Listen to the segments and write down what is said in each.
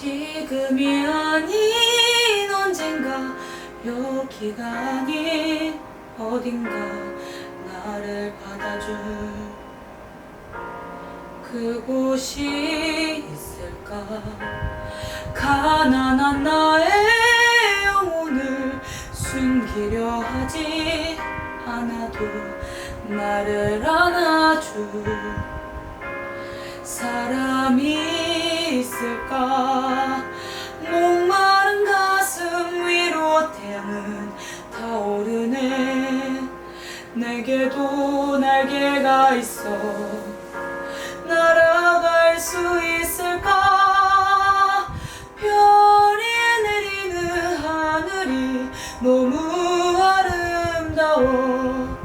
지금이 아닌 언젠가 여기가 아닌 어딘가 나를 받아줄 그곳이 있을까? 가난한 나의 영혼을 숨기려 하지 않아도 나를 안아줄 사람이 있을까? 목마른 가슴 위로 태양은 타오르네. 내게도 날개가 있어. 날아갈 수 있을까? 별이 내리는 하늘이 너무 아름다워.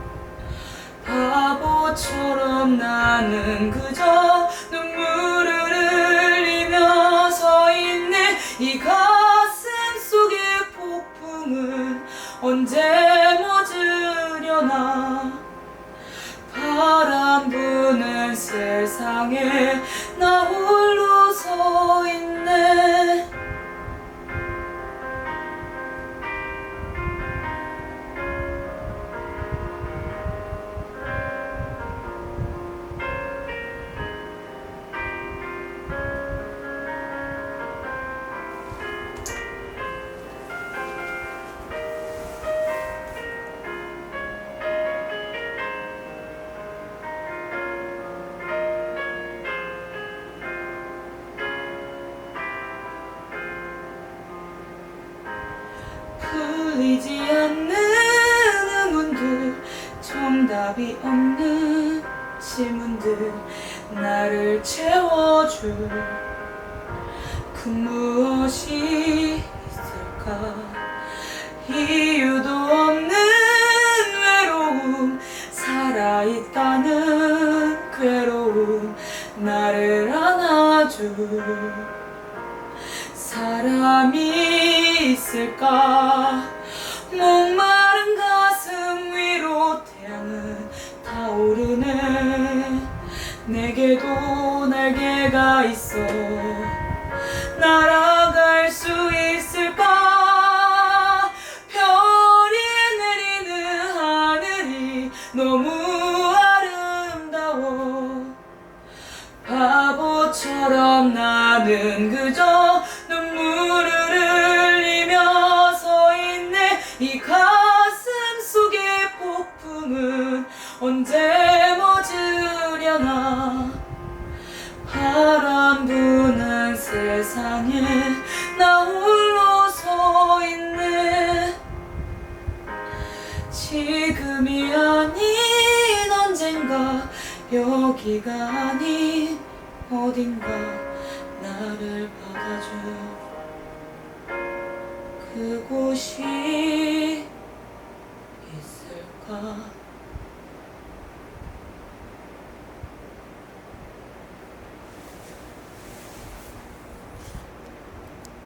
바보처럼 나는 언제 멎으려나? 바람 부는 세상에 나 홀로 서 있네 답이 없는 질문들 나를 채워줄 그 무엇이 있을까? 이유도 없는 외로움 살아있다는 괴로움 나를 안아줄 사람이 있을까? 목마 날개가 있어 날아갈 수 있을까? 별이 내리는 하늘이 너무 아름다워. 바보처럼 나는 그저 눈물을 흘리며 서 있네. 이 가슴 속의 폭풍은 언제 지금이 아닌 언젠가 여기가 아닌 어딘가 나를 받아줘. 그곳이 있을까